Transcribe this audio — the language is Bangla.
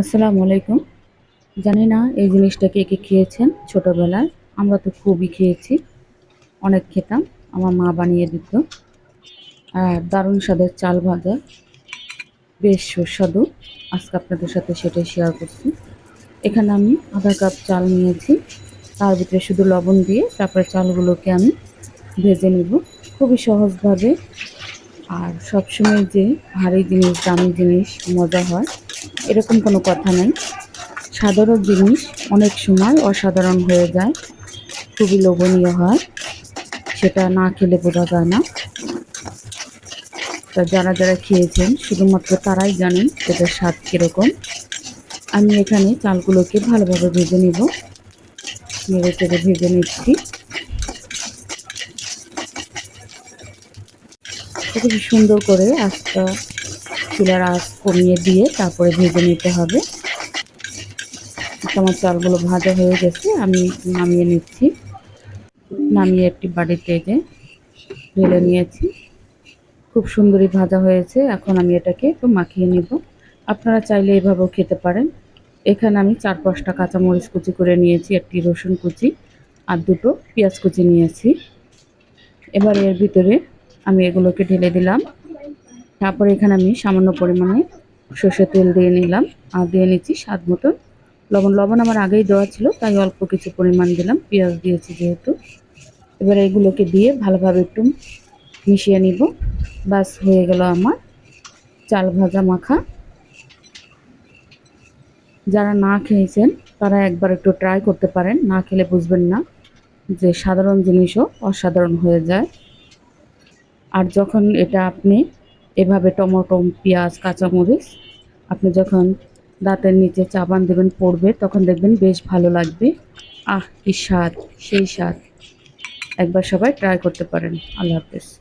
আসসালামু আলাইকুম। জানি না এই জিনিসটা কে কে খেয়েছেন ছোটবেলায়। আমরা তো খুবই খেয়েছি, অনেক খেতাম। আমার মা বানিয়ে দিত। আর দারুণ স্বাদের চাল ভাজা। বেশ সুস্বাদু। আজকে আপনাদের সাথে সেটাই শেয়ার করছি। এখানে আমি আধা কাপ চাল নিয়েছি। তার ভিতরে শুধু লবণ দিয়ে তারপরে চালগুলোকে আমি ভেজে নেব। খুবই সহজভাবে। আর সবসময় যে ভারী জিনিস, দামি জিনিস, মজা হয় এরকম কোনো কথা নেই। সাধারণ জিনিস অনেক সময় অসাধারণ হয়ে যায়, খুবই লোভনীয় হয়, সেটা না খেলে বোঝা যায় না। তা যারা যারা খেয়েছেন, শুধুমাত্র তারাই জানেন এটার স্বাদ কীরকম। আমি এখানে চালগুলোকে ভালোভাবে ভেজে নিব। নেড়ে চেড়ে ভেজে নিচ্ছি। খুব সুন্দর করে আঁচটা চুলার আঁচ কমিয়ে দিয়ে তারপরে ভেজে নিতে হবে। আমার চালগুলো ভাজা হয়ে গেছে, আমি নামিয়ে নিচ্ছি। নামিয়ে একটি বাড়িতে যে ঢেলে নিয়েছি। খুব সুন্দরই ভাজা হয়েছে, এখন আমি এটাকে একটু মাখিয়ে নেব। আপনারা চাইলে এভাবেও খেতে পারেন। এখানে আমি চার পাঁচটা কাঁচামরিচ কুচি করে নিয়েছি, একটি রসুন কুচি আর দুটো পেঁয়াজ কুচি নিয়েছি। এবার এর ভিতরে আমি এগুলোকে ঢেলে দিলাম। তারপর এখানে আমি সামান্য পরিমাণে সর্ষের তেল দিয়ে নিলাম। আর দিয়ে নিচ্ছি স্বাদ মতন লবণ। লবণ আমার আগেই দেওয়া ছিল, তাই অল্প কিছু পরিমাণ দিলাম, পেঁয়াজ দিয়েছি যেহেতু। এবার এগুলোকে দিয়ে ভালোভাবে একটু মিশিয়ে নিব। বাস হয়ে গেল আমার চাল ভাজা মাখা। যারা না খেয়েছেন, তারা একবার একটু ট্রাই করতে পারেন। না খেলে বুঝবেন না যে সাধারণ জিনিসও অসাধারণ হয়ে যায়। আর যখন এটা আপনি এভাবে টমেটো পেঁয়াজ, কাঁচামরিচ, আপনি যখন দাঁতের নিচে চাবান দেবেন, পড়বে, তখন দেখবেন বেশ ভালো লাগবে। আহ, কি স্বাদ, সেই স্বাদ। একবার সবাই ট্রাই করতে পারেন। আল্লাহ হাফেজ।